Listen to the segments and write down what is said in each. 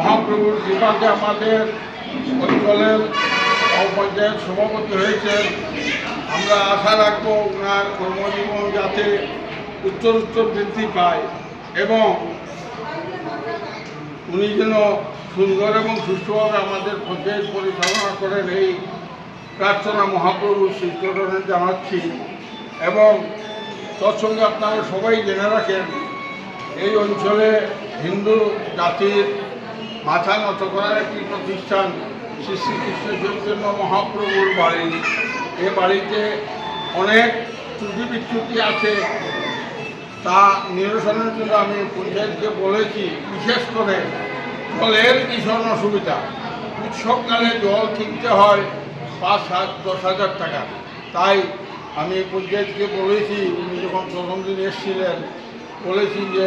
মহাপ্রভুর কৃপাতে আমাদের অঞ্চলের পঞ্চায়েত সভাপতি হয়েছেন আমরা আশা রাখব ওনার কর্মজীবন যাতে উত্তর উত্তর বৃদ্ধি পায় এবং উনি যেন সুন্দর এবং সুষ্ঠুভাবে আমাদের পঞ্চায়েত পরিচালনা করেন এই প্রার্থনা মহাপ্রভু শ্রীচরণে জানাচ্ছি এবং তৎসঙ্গে আপনারা সবাই জেনে রাখেন, এই অঞ্চলে হিন্দু জাতির মাথা নত করার একটি প্রতিষ্ঠান শ্রী শ্রীকৃষ্ণ চৈতন্য মহাপ্রভুর বাড়ি। এ বাড়িতে অনেক ত্রুটি বিচ্যুতি আছে। তা নিরসনের জন্য আমি পঞ্চায়েতকে বলেছি, বিশেষ করে জলের ভীষণ অসুবিধা। উৎসবকালে জল কিনতে হয় পাঁচ সাত দশ হাজার টাকা। তাই আমি পঞ্চায়েতকে বলেছি, উনি যখন প্রথম দিন এসেছিলেন, বলেছি যে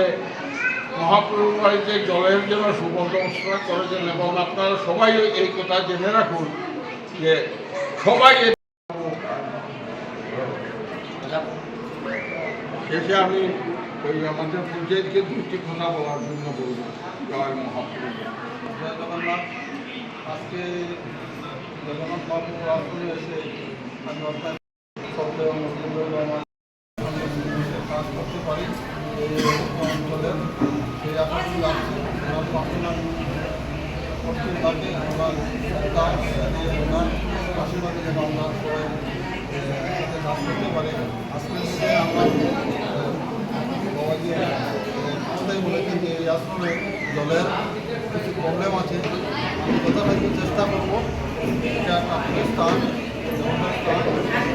মহাপ্রভু বাড়িতে জলের জন্য সুবন্দোবস্ত করেছেন এবং আপনারা সবাই এই কথা জেনে রাখুন যে সবাই শেষে আমি ওই আমাদের পঞ্চায়েতকে দুটি কথা বলার জন্য বলব, জয় মহাপ্রভু আজকে জগন্নাথ মহাপ্রভুর আসনে এসে আমি অর্থাৎ মন্দির কাজ করতে পারি। অঞ্চলের সেই ওনার প্রার্থনা করতে থাকে ওনার তার ওনার আশীর্বাদে যেন আমরা সবাই একসাথে কাজ করতে পারি আজকে আমরা বাবাজি আমাদের বলেছেন যে এই আশ্রমে জলের প্রবলেম আছে আমি যথাসাধ্য চেষ্টা করব এটা আপনাদের স্থান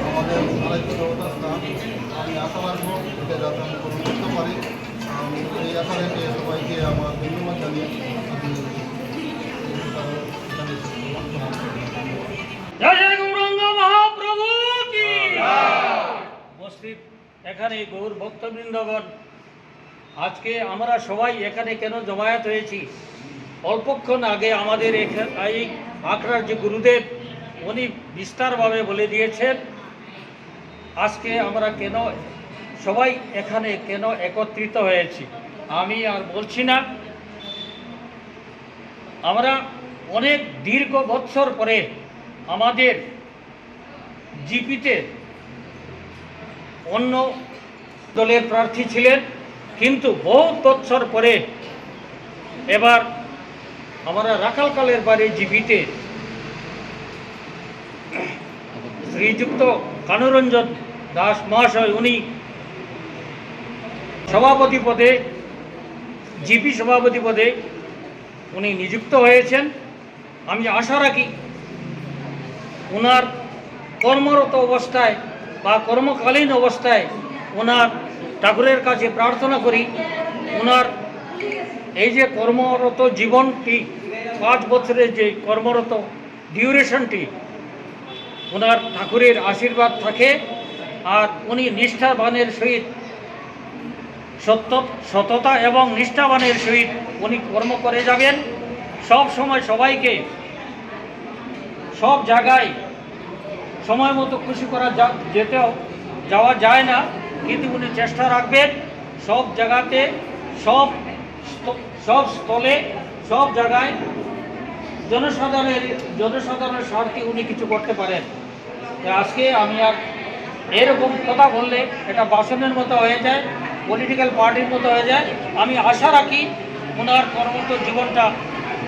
আমাদের আরাধ্য দেবতার স্থান আমি আশা রাখব, এটা যাতে আমি পারি। এই আশা রেখে সবাইকে আমার ধন্যবাদ জানিয়ে এখানে গৌর ভক্তবৃন্দগণ, আজকে আমরা সবাই এখানে কেন জমায়েত হয়েছি? অল্পক্ষণ আগে আমাদের এই আখড়ার যে গুরুদেব, উনি বিস্তারভাবে বলে দিয়েছেন, আজকে আমরা কেন সবাই এখানে কেন একত্রিত হয়েছি? আমি আর বলছি না। আমরা অনেক দীর্ঘ বৎসর পরে আমাদের জিপিতে অন্য দলের প্রার্থী ছিলেন, কিন্তু বহু বৎসর পরে এবার আমরা রাখালকালের বাড়ি জিপিতে শ্রীযুক্ত কানুরঞ্জন দাস মহাশয়, উনি সভাপতি পদে জিপি সভাপতি পদে উনি নিযুক্ত হয়েছেন। আমি আশা রাখি ওনার কর্মরত অবস্থায় বা কর্মকালীন অবস্থায় ওনার ঠাকুরের কাছে প্রার্থনা করি ওনার এই যে কর্মরত জীবনটি, পাঁচ বছরের যে কর্মরত ডিউরেশনটি ওনার ঠাকুরের আশীর্বাদ থাকে আর উনি নিষ্ঠাবানের সহিত সত্য, সততা এবং নিষ্ঠাবানের সহিত উনি কর্ম করে যাবেন। সব সময় সবাইকে সব জায়গায় সময় মতো খুশি করা যেতেও যাওয়া যায় না, কিন্তু উনি চেষ্টা রাখবেন সব জায়গাতে, সব সব স্থলে, সব জায়গায় জনসাধারণের জনসাধারণের স্বার্থে উনি কিছু করতে পারেন। আজকে আমি আর এরকম কথা বললে এটা বাসনের মতো হয়ে যায়। পলিটিক্যাল পার্টির মতো হয়ে যায়। আমি আশা রাখি ওনার কর্মরত জীবনটা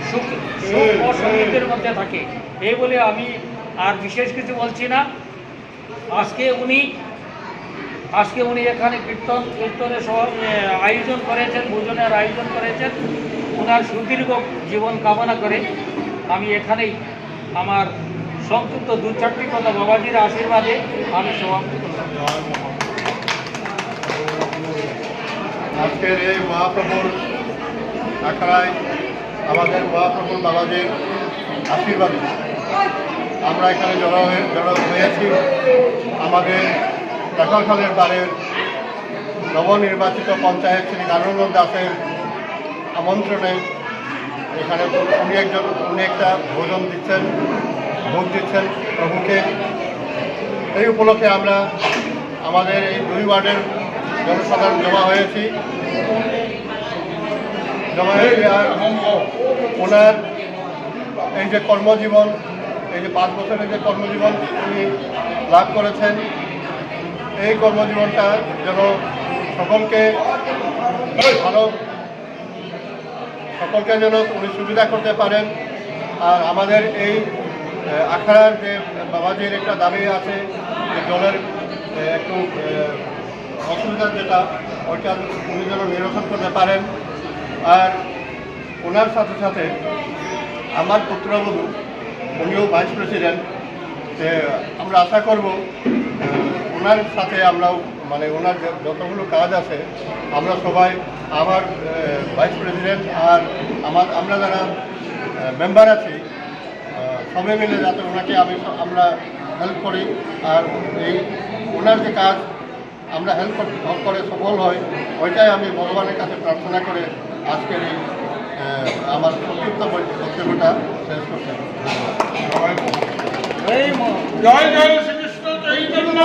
সুখ সুখ ও সমৃদ্ধির মধ্যে থাকে। এই বলে আমি আর বিশেষ কিছু বলছি না। আজকে উনি আজকে উনি এখানে কীর্তন কীর্তনের আয়োজন করেছেন, ভোজনের আয়োজন করেছেন। ওনার সুদীর্ঘ জীবন কামনা করে আমি এখানেই আমার সংক্ষিপ্ত দু চারটি কথা বাবাজির আশীর্বাদে আমি সমাপ্ত করলাম। আজকের এই মহাপ্রভুর আখড়ায় আমাদের মহাপ্রভুর বাবাজির আশীর্বাদে আমরা এখানে জড়ো হয়ে, জড়ো হয়েছি। আমাদের টাকালখালের বারের নবনির্বাচিত পঞ্চায়েত শ্রী কানুরঞ্জন দাসের আমন্ত্রণে এখানে উনি একজন, উনি একটা ভোজন দিচ্ছেন, ভোগ দিচ্ছেন প্রভুকে। এই উপলক্ষে আমরা আমাদের এই দুই ওয়ার্ডের জনসাধারণ জমা হয়েছি। জমা হয়েছি আর ওনার এই যে কর্মজীবন, এই যে পাঁচ বছরের যে কর্মজীবন উনি লাভ করেছেন, এই কর্মজীবনটা যেন সকলকে ভালো, সকলকে যেন উনি সুবিধা করতে পারেন। আর আমাদের এই আখড়ার যে বাবাজির একটা দাবি আছে যে জলের একটু অসুবিধা যেটা, ওইটা উনি যেন নিরসন করতে পারেন। আর ওনার সাথে সাথে আমার পুত্রবধূ, উনিও ভাইস প্রেসিডেন্ট যে আমরা আশা করব ওনার সাথে আমরাও মানে ওনার যতগুলো কাজ আছে, আমরা সবাই আমার ভাইস প্রেসিডেন্ট আর আমার, আমরা যারা মেম্বার আছি সবাই মিলে যাতে ওনাকে আমি আমরা হেল্প করি। আর এই ওনার যে কাজ আমরা হেল্প করে সফল হয় ওইটাই আমি ভগবানের কাছে প্রার্থনা করে আজকের এই আমার সংক্ষিপ্ত বক্তব্যটা শেষ করতে জয় জয় চৈতন্য